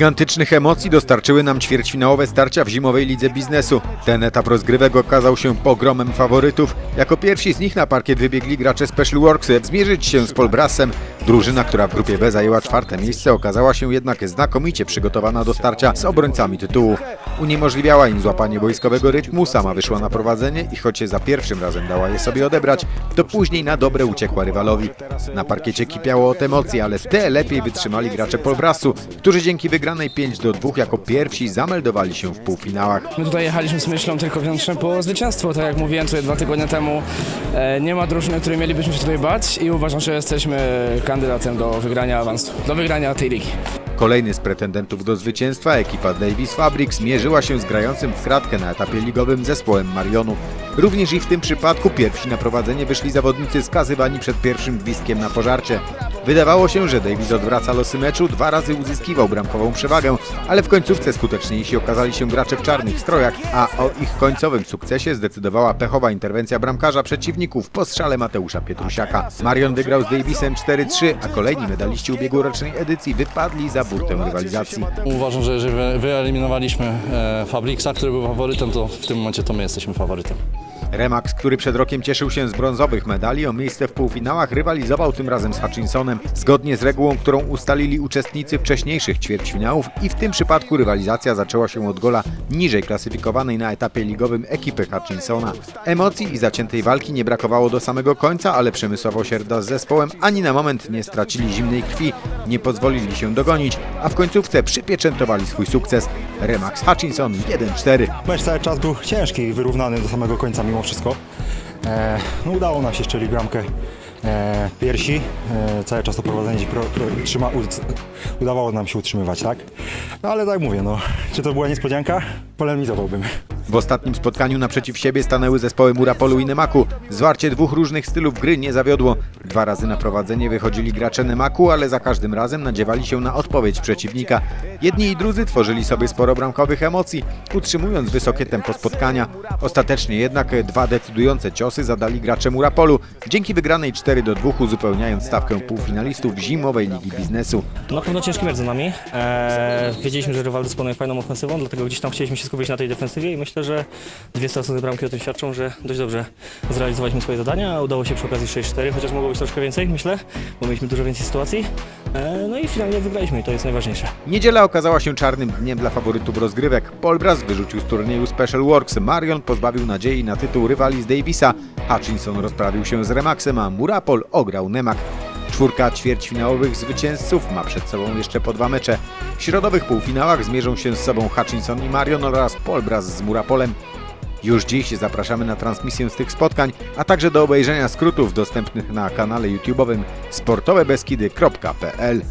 Gigantycznych emocji dostarczyły nam ćwierćfinałowe starcia w zimowej lidze biznesu. Ten etap rozgrywek okazał się pogromem faworytów. Jako pierwsi z nich na parkiet wybiegli gracze Special Worksy zmierzyć się z Polbrasem. Drużyna, która w grupie B zajęła czwarte miejsce, okazała się jednak znakomicie przygotowana do starcia z obrońcami tytułu. Uniemożliwiała im złapanie wojskowego rytmu, sama wyszła na prowadzenie i choć za pierwszym razem dała je sobie odebrać, to później na dobre uciekła rywalowi. Na parkiecie kipiało od emocji, ale te lepiej wytrzymali gracze Polbrasu, którzy dzięki wygranej 5 do 2 jako pierwsi zameldowali się w półfinałach. My tutaj jechaliśmy z myślą tylko wyłącznie po zwycięstwo, tak jak mówiłem tutaj dwa tygodnie temu. E, nie ma drużyny, której mielibyśmy się tutaj bać i uważam, że jesteśmy kandydatem do wygrania awansu, do wygrania tej ligi. Kolejny z pretendentów do zwycięstwa, ekipa Davis Fabrics, mierzyła się z grającym w kratkę na etapie ligowym zespołem Marionów. Również i w tym przypadku pierwsi na prowadzenie wyszli zawodnicy skazywani przed pierwszym gwizdkiem na pożarcie. Wydawało się, że Davis odwraca losy meczu, dwa razy uzyskiwał bramkową przewagę, ale w końcówce skuteczniejsi okazali się gracze w czarnych strojach, a o ich końcowym sukcesie zdecydowała pechowa interwencja bramkarza przeciwników po strzale Mateusza Pietrusiaka. Marion wygrał z Davisem 4-3, a kolejni medaliści ubiegłorocznej edycji wypadli za burtę rywalizacji. Uważam, że jeżeli wy- wyeliminowaliśmy e, Fabrixa, który był faworytem, to w tym momencie to my jesteśmy faworytem. Remax, który przed rokiem cieszył się z brązowych medali, o miejsce w półfinałach rywalizował tym razem z Hutchinsonem, zgodnie z regułą, którą ustalili uczestnicy wcześniejszych ćwierćfinałów i w tym przypadku rywalizacja zaczęła się od gola niżej klasyfikowanej na etapie ligowym ekipy Hutchinsona. Emocji i zaciętej walki nie brakowało do samego końca, ale Przemysławo Sierda z zespołem ani na moment nie stracili zimnej krwi, nie pozwolili się dogonić, a w końcówce przypieczętowali swój sukces. Remax Hutchinson 1-4. Mecz cały czas był ciężki i wyrównany do samego końca mimo wszystko. E, no udało nam się strzelić bramkę e, piersi. E, cały czas to prowadzenie pro, pro, trzyma, u, udawało nam się utrzymywać, tak? No ale tak mówię, no, czy to była niespodzianka? Polemizowałbym. W ostatnim spotkaniu naprzeciw siebie stanęły zespoły Murapolu i Nemaku. Zwarcie dwóch różnych stylów gry nie zawiodło. Dwa razy na prowadzenie wychodzili gracze Nemaku, ale za każdym razem nadziewali się na odpowiedź przeciwnika. Jedni i drudzy tworzyli sobie sporo bramkowych emocji, utrzymując wysokie tempo spotkania. Ostatecznie jednak dwa decydujące ciosy zadali gracze Murapolu, dzięki wygranej 4 do 2 uzupełniając stawkę półfinalistów zimowej Ligi Biznesu. Na pewno ciężki mecz za nami. Eee, wiedzieliśmy, że rywal dysponuje fajną ofensywą, dlatego gdzieś tam chcieliśmy się skupić na tej defensywie i myślę, że dwie stracone bramki o tym świadczą, że dość dobrze zrealizowaliśmy swoje zadania. Udało się przy okazji 6-4, chociaż mogło być troszkę więcej, myślę, bo mieliśmy dużo więcej sytuacji. Eee, no i finalnie wygraliśmy i to jest najważniejsze. Niedziela okazała się czarnym dniem dla faworytów rozgrywek. Polbras wyrzucił z turnieju Special Works, Marion pozbawił nadziei na tytuł rywali z Davisa, Hutchinson rozprawił się z Remaxem, a Murapol ograł Nemak. Czwórka ćwierćfinałowych zwycięzców ma przed sobą jeszcze po dwa mecze. W środowych półfinałach zmierzą się z sobą Hutchinson i Marion oraz Polbras z Murapolem. Już dziś zapraszamy na transmisję z tych spotkań, a także do obejrzenia skrótów dostępnych na kanale YouTube'owym sportowebeskidy.pl.